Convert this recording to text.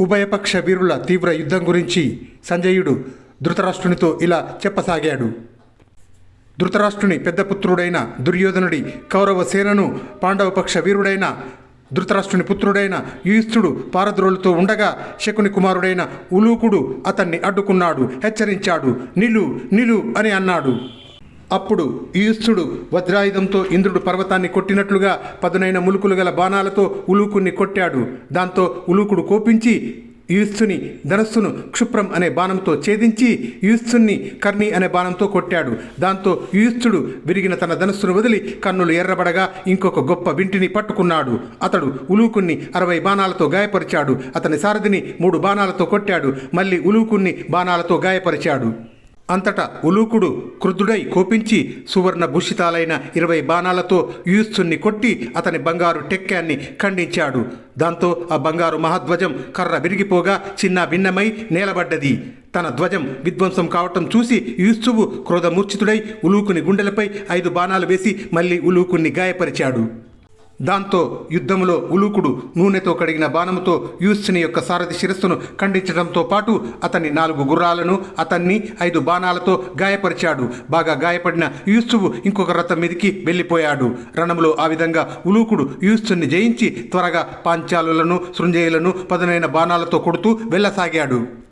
ఉభయపక్ష వీరుల తీవ్ర యుద్ధం గురించి సంజయుడు ధృతరాష్ట్రునితో ఇలా చెప్పసాగాడు. ధృతరాష్ట్రుని పెద్ద పుత్రుడైన దుర్యోధనుడి కౌరవ సేనను పాండవపక్ష వీరుడైన ధృతరాష్ట్రుని పుత్రుడైన యుయుత్సుడు పారద్రోలుతో ఉండగా శకుని కుమారుడైన ఉలూకుడు అతన్ని అడ్డుకున్నాడు హెచ్చరించాడు. నిలు నిలు అని అన్నాడు. అప్పుడు యుయుత్సుడు వజ్రాయుధంతో ఇంద్రుడు పర్వతాన్ని కొట్టినట్లుగా పదునైన ములుకులు గల బాణాలతో ఉలూకుణ్ణి కొట్టాడు. దాంతో ఉలూకుడు కోపించి యుయుత్సుని ధనస్సును క్షుప్రం అనే బాణంతో ఛేదించి యుయుత్సుని కర్ణి అనే బాణంతో కొట్టాడు. దాంతో యుయుత్సుడు విరిగిన తన ధనస్సును వదిలి కన్నులు ఎర్రబడగా ఇంకొక గొప్ప వింటిని పట్టుకున్నాడు. అతడు ఉలూకుణ్ణి అరవై బాణాలతో గాయపరిచాడు. అతని సారథిని మూడు బాణాలతో కొట్టాడు. మళ్ళీ ఉలూకుణ్ణి బాణాలతో గాయపరిచాడు. అంతటా ఉలూకుడు క్రుద్ధుడై కోపించి సువర్ణ భూషితాలైన ఇరవై బాణాలతో యూత్సుని కొట్టి అతని బంగారు టెక్కాన్ని ఖండించాడు. దాంతో ఆ బంగారు మహాధ్వజం కర్ర విరిగిపోగా చిన్న భిన్నమై నేలబడ్డది. తన ధ్వజం విధ్వంసం కావటం చూసి యూత్సువు క్రోధమూర్ఛితుడై ఉలూకుని గుండెలపై ఐదు బాణాలు వేసి మళ్ళీ ఉలూకుని గాయపరిచాడు. దాంతో యుద్ధములో ఉలూకుడు నూనెతో కడిగిన బాణముతో యూస్ని యొక్క సారథి శిరస్సును ఖండించడంతో పాటు అతని నాలుగు గుర్రాలను అతన్ని ఐదు బాణాలతో గాయపరిచాడు. బాగా గాయపడిన యూసువు ఇంకొక రథం మీదికి వెళ్ళిపోయాడు. రణములో ఆ విధంగా ఉలూకుడు యూసుని జయించి త్వరగా పాంచాలులను శృంజయులను పదునైన బాణాలతో కొడుతూ వెళ్ళసాగాడు.